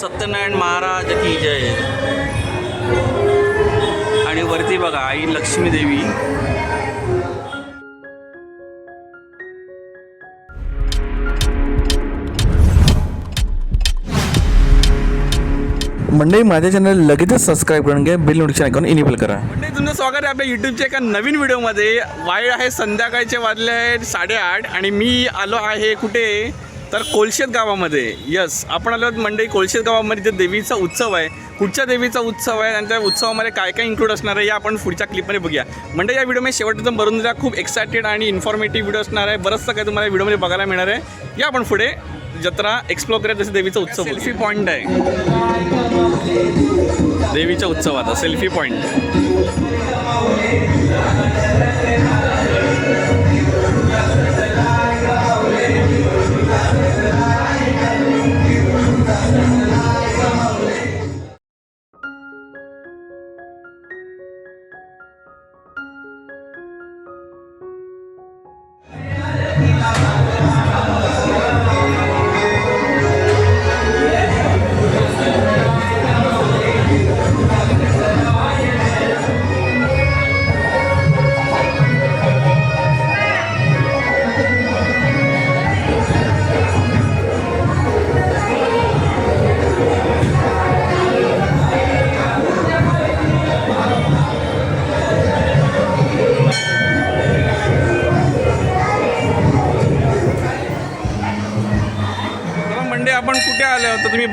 सत्यनारायण महाराज की जय. आणि वरती बघा आई लक्ष्मी देवी. मंडळी माझ्या चॅनल लगेचच सबस्क्राईब करून घ्या बिल नोटिफिकेशन ऐकून इनेबल करा. म्हणजे तुमचं स्वागत आहे आपल्या यूट्यूबच्या एका नवीन व्हिडिओमध्ये वाय आहे संध्याकाळचे वाजले आहेत साडेआठ आणि मी आलो आहे कुठे? तर कोलशेत गावामध्ये यस आपण आलो मंडई कोलशेत गावामध्ये जे देवीचा उत्सव आहे कुठच्या देवीचा उत्सव आहे आणि त्या उत्सवामध्ये काय काय इन्क्लूड असणार आहे या आपण पुढच्या क्लिपमध्ये बघूया. म्हणजे या व्हिडिओमध्ये शेवटचं भरून द्या खूप एक्सायटेड आणि इन्फॉर्मेटिव्ह व्हिडिओ असणार आहे. बरंचसं काही तुम्हाला व्हिडिओमध्ये बघायला मिळणार आहे. या आपण पुढे जत्रा एक्सप्लोर करत जसं देवीचा उत्सव सेल्फी पॉईंट आहे. देवीच्या उत्सवात सेल्फी पॉईंट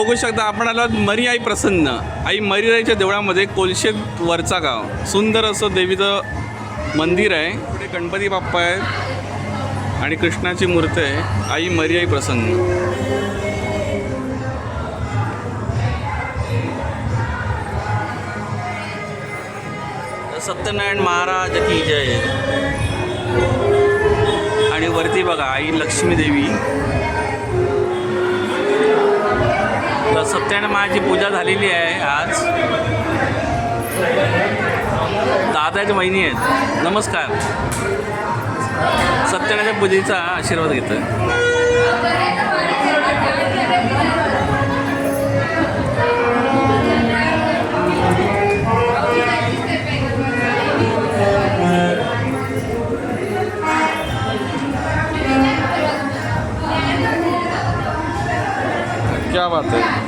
बघू शकता आपण आलो मरी आई प्रसन्न. आई मरीराईच्या देवळामध्ये कोलशेत वरचा गाव. सुंदर असं देवीचं मंदिर आहे. पुढे गणपती बाप्पा आहे. आणि कृष्णाची मूर्ती आहे. आई मरीआई प्रसन्न. सत्यनारायण महाराज की जय. आणि वरती बघा आई लक्ष्मी देवी. तर सत्यनारायण महाराजची पूजा झालेली आहे आज. दादाच्या वहिनी आहेत. नमस्कार. सत्यनारायणच्या पूजेचा आशीर्वाद घेतो क्या बात है।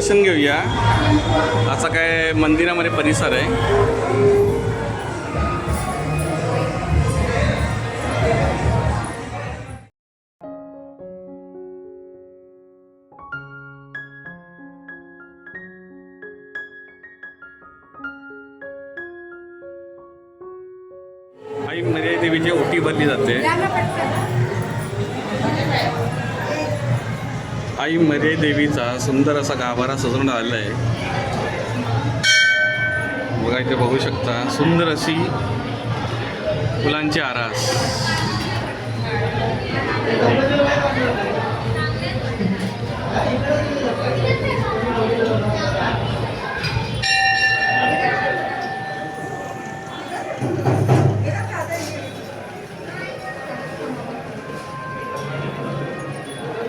दर्शन घेऊया. असा काय मंदिरामध्ये परिसर आहे. सुंदर असा गाभारा सजवण्यात आलेला आहे. बघा इथे बघू शकता सुंदर अशी फुलांची आरास.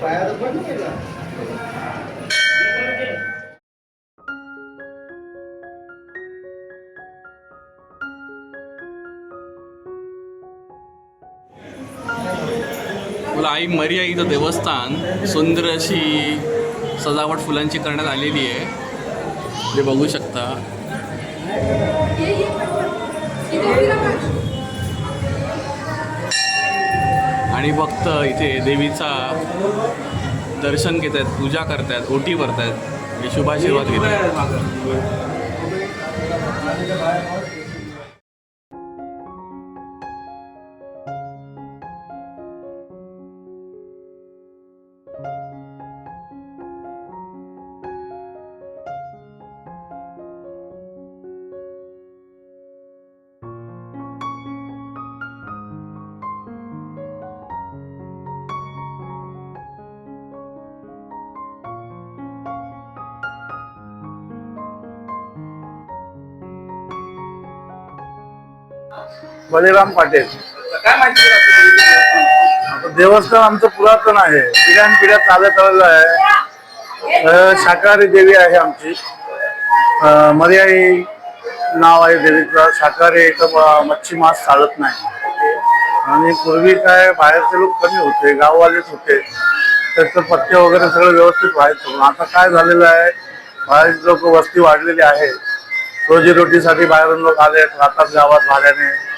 मला आई मरिया इथं देवस्थान सुंदर अशी सजावट फुलांची करण्यात आलेली आहे. जे बघू शकता. आणि भक्त इथे देवीचा दर्शन घेत आहेत पूजा करतायत ओटी भरतायत शुभाशीर्वाद घेत आहेत बलिराम पाटील. काय माहिती देवस्थान आमचं पुरातन आहे. पिढ्यान पिढ्या चालत आलेलं आहे. शाकाहारी देवी आहे आमची. अं, मर्याई नाव आहे देवीचं. शाकाहारी इथं मच्छी मांस चालत नाही. आणि पूर्वी काय बाहेरचे लोक कमी होते गाववालेच होते. त्याचं पथ्य वगैरे सगळं व्यवस्थित व्हायचं. आता काय झालेलं आहे बाहेरचे लोक वस्ती वाढलेली आहे. रोजीरोटीसाठी बाहेरून लोक आले राहतात गावात भाड्याने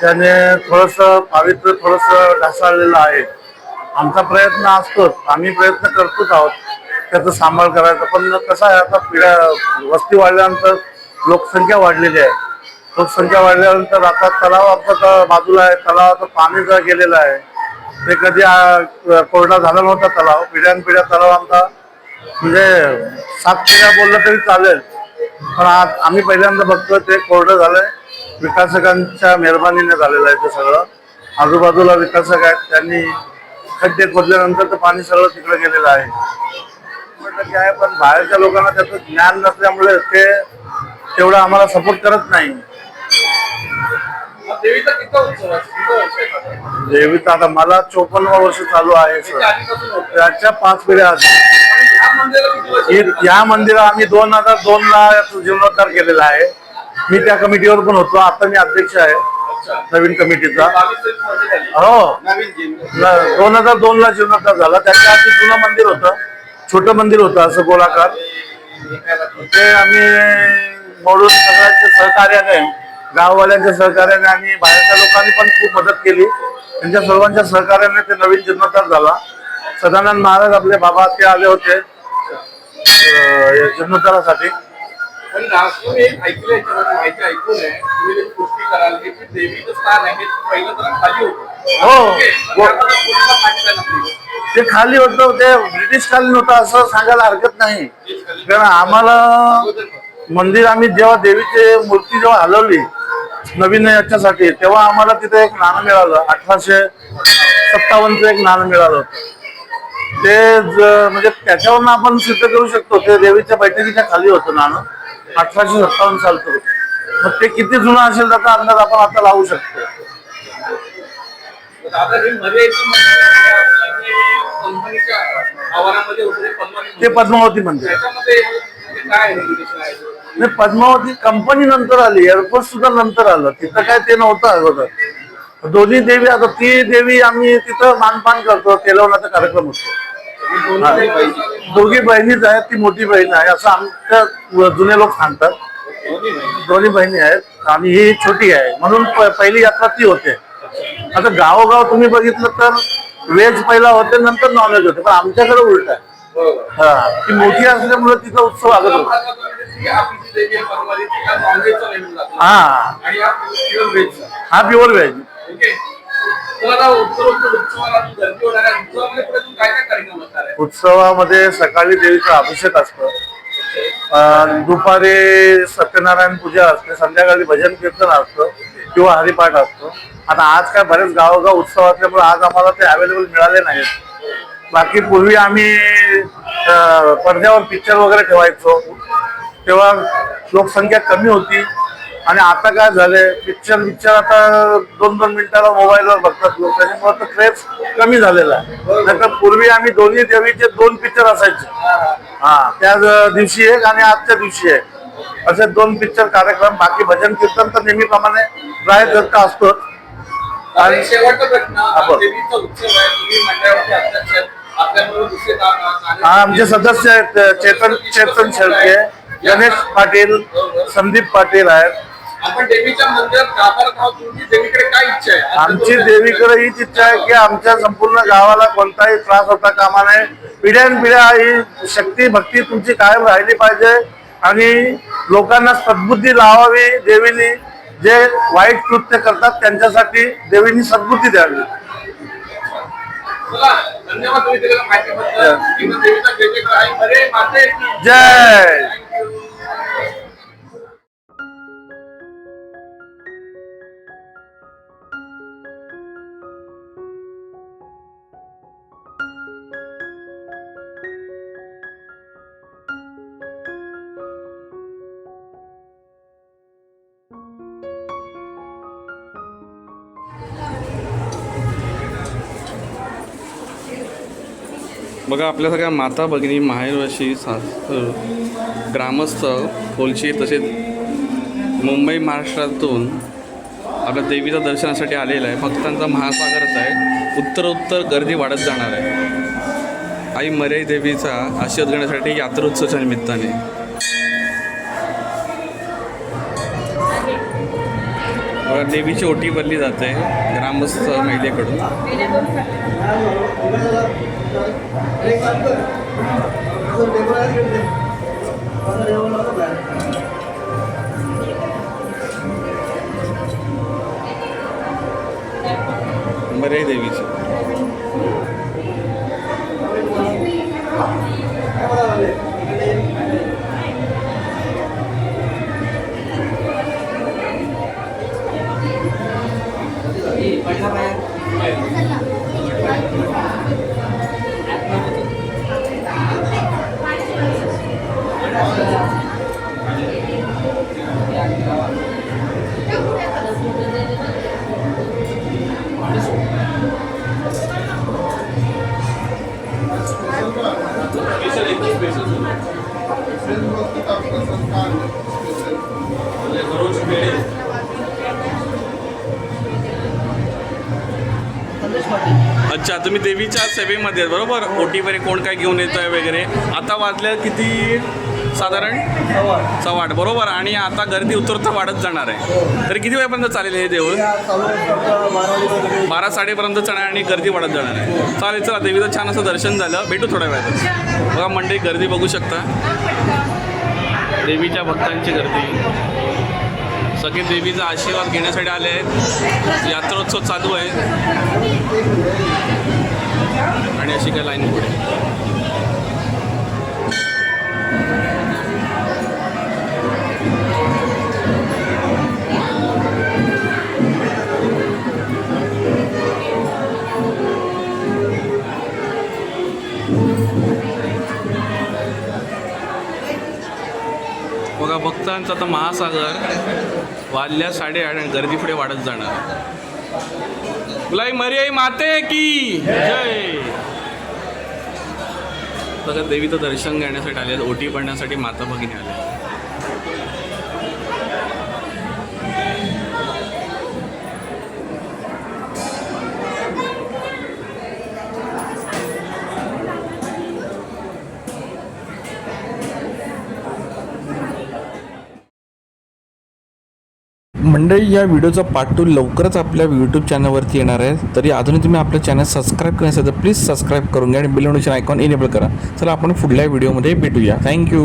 त्याने थोडस पावित्र्य थोडस ढासळलेलं आहे. आमचा प्रयत्न असतोच. आम्ही प्रयत्न करतोच आहोत. त्याचा सांभाळ करायचा. पण कसं आहे आता पिढ्या वस्ती वाढल्यानंतर लोकसंख्या वाढलेली आहे. लोकसंख्या वाढल्यानंतर आता तलाव आमचा बाजूला आहे. तलावाचं पाणी जर गेलेलं आहे ते कधी कोरडा झाला नव्हता तलाव. पिढ्यान पिढ्या तलाव आमचा म्हणजे सात पिढ्या बोललं तरी चालेल. पण आज आम्ही पहिल्यांदा बघतो ते कोरडं झालंय. विकासकांच्या मेहरबानीने झालेलं आहे ते सगळं. आजूबाजूला विकासक आहेत त्यांनी खड्डे खोदल्यानंतर ते पाणी सगळं तिकडे गेलेलं आहे. म्हटलं की आहे पण बाहेरच्या लोकांना त्याचं ज्ञान नसल्यामुळे ते तेवढं आम्हाला सपोर्ट करत नाही. देवीचा आता? मला चोपन्न वर्ष चालू आहे सर? त्याच्या पाच पिढ्या या मंदिरात आम्ही दोन हजार दोन ला जीर्णोद्धार केलेला आहे. मी त्या कमिटीवर पण होतो. आता मी अध्यक्ष आहे. नवीन कमिटीचा. झाली. हो. दोन हजार दोन ला जीर्णोद्धार झाला. त्याच्या आधी जुनं मंदिर होतं. छोटं मंदिर होतं असं गोलाकार. ते. आम्ही मोडून सगळ्यांच्या सहकार्याने गाववाल्यांच्या सहकार्याने आणि बाहेरच्या लोकांनी पण खूप मदत केली. त्यांच्या सर्वांच्या सहकार्याने ते नवीन जीर्णोद्धार झाला. सदानंद महाराज आपले बाबा ते आले होते जीर्णोद्धारासाठी पण ऐकलं याच्यामध्ये माहिती ऐकून आहे. तुम्ही कराल जे देवीचं स्थान आहे ते पहिलं जरा खाली होतं. हो. ते खाली होतं ते ब्रिटिश कालीन होतं असं सांगायला हरकत नाही. कारण आम्हाला मंदिर आम्ही जेव्हा देवीची मूर्ती जेव्हा हलवली नवीन याच्यासाठी तेव्हा आम्हाला तिथे एक नाणं मिळालं. अठराशे सत्तावन्नचं एक नाणं मिळालं होतं. ते म्हणजे त्याच्यावरून आपण सिद्ध करू शकतो ते देवीच्या बैठकीच्या खाली होतं नाणं. अठराशे सत्तावन्न सालचं होतं मग ते किती जुनं असेल त्याचा अंदाज आपण आता लावू शकतो. दादा मर्यादित मंदिर आहे, आपलं जे कंपनीच्या आवारामध्ये होतं ते पद्मावती मंदिर. म्हणजे नाही पद्मावती कंपनी नंतर आली एअरपोर्ट सुद्धा नंतर आलं. तिथं काय ते नव्हतं अगोदर. दोन्ही देवी आता ती देवी आम्ही तिथं मानपान करतो तेलवण्याचा कार्यक्रम पाहिजे दोघी बहिणीच आहेत ती मोठी बहीण आहे असं आमच्या जुने लोक सांगतात. दोन्ही नाही दोन्ही बहिणी आहेत आणि ही छोटी आहे. म्हणून पहिली यात्रा ती होते. आता गावोगाव तुम्ही बघितलं तर व्हेज पहिला होते नंतर नॉनव्हेज होते. पण आमच्याकडे उलट आहे. हा ती मोठी असल्यामुळे तिचा उत्सव अगोदर होतो. हा. हा. प्युअर व्हेज तुम्हाला उत्तर उत्सवाला जी गर्दी होणार आहे उत्सवामध्ये पुढे तुम्ही काय काय कार्यक्रम असणार आहे उत्सवामध्ये सकाळी देवीचा अभिषेक असतो. दुपारी सत्यनारायण पूजा असते संध्याकाळी भजन कीर्तन असतं किंवा हरिपाठ असतो. आता आज काय बरेच गावोगाव उत्सव असल्यामुळे आज आम्हाला ते अवेलेबल मिळाले नाहीत. बाकी पूर्वी आम्ही पडद्यावर पिक्चर वगैरे ठेवायचो. तेव्हा लोकसंख्या कमी होती. आणि आता काय झालंय? पिक्चर पिक्चर आता दोन दोन मिनिटाला मोबाईलवर बघतात लोक. त्याच्यामुळे तर क्रेज कमी झालेला आहे. नाहीतर पूर्वी आम्ही दोन्ही देवीचे दोन पिक्चर असायचे. हा त्या दिवशी एक आणि आजच्या दिवशी एक. असे दोन पिक्चर कार्यक्रम बाकी भजन कीर्तन तर नेहमीप्रमाणे प्राय दत्त असतोच. आणि हा हा आमचे सदस्य आहेत चेतन चेतन शेळके गणेश पाटील संदीप पाटील आहेत. आपण देवीच्या मंदिरात आहोत तुमची देवीकडे काय इच्छा आहे? आमची देवीकडे हीच इच्छा आहे की आमच्या संपूर्ण गावाला कोणताही त्रास होता कामा नये. पिढ्यानपिढ्या ही शक्ती भक्ती तुमची कायम राहिली पाहिजे आणि लोकांना सद्बुद्धी लावावी देवीनी. जे वाईट कृत्य करतात त्यांच्यासाठी देवीनी सद्बुद्धी द्यावी. धन्यवाद जय. बघा आपल्या सगळ्या माता भगिनी माहेरवाशी सासर ग्रामस्थ कोलशी तसेच मुंबई महाराष्ट्रातून आपल्या देवीच्या दर्शनासाठी आलेला आहे. भक्तांचा महासागरच आहे. उत्तर उत्तर गर्दी वाढत जाणार आहे. आई मर्याई देवीचा आशीर्वाद घेण्यासाठी यात्रोत्सवाच्या निमित्ताने. देवीची ओटी भरली जाते ग्रामस्थ महिलेकडून. अच्छा तुम्ही देवीच्या सेवेमध्ये बरोबर? ओटी वगैरे कोण काय घेऊन येत आहे वगैरे? आता वाजल्या किती? साधारण? सव्वा आठ बरोबर. आणि आता गर्दी उतरता वाढत जाणार आहे. तरी किती वेळापर्यंत चालेल हे देऊळ? बारा साडेपर्यंत चढणार आणि गर्दी वाढत जाणार आहे. चालेल चला देवीचं छान असं दर्शन झालं. भेटू थोड्या वेळात बघा मंडळी गर्दी बघू शकता. देवीच्या भक्तांची गर्दी. सगळे देवीचा आशीर्वाद घेण्यासाठी आले आहेत. यात्रोत्सव चालू आहे. आणि अशी काय लाईन पुढे. बघा भक्तांचा आता महासागर वाजल्या साडेआठ आणि गर्दी पुढे वाढत जाणार. गुलाई मर्याई माते की? जय! सगळं देवीचं दर्शन घेण्यासाठी आले ओटी पडण्यासाठी माता भगिनी आले मंडळी या व्हिडिओचा पार्ट टू लवकरच आपल्या यूट्यूब चॅनलवरती येणार आहे. तरी अजूनही तुम्ही आपलं चॅनल सबस्क्राईब करण्यासाठी तर प्लीज सबस्क्राईब करून घ्या आणि बिल नोटिफिकेशन आयकॉन इनेबल करा. चला आपण पुढल्या व्हिडिओमध्ये भेटूया. थँक्यू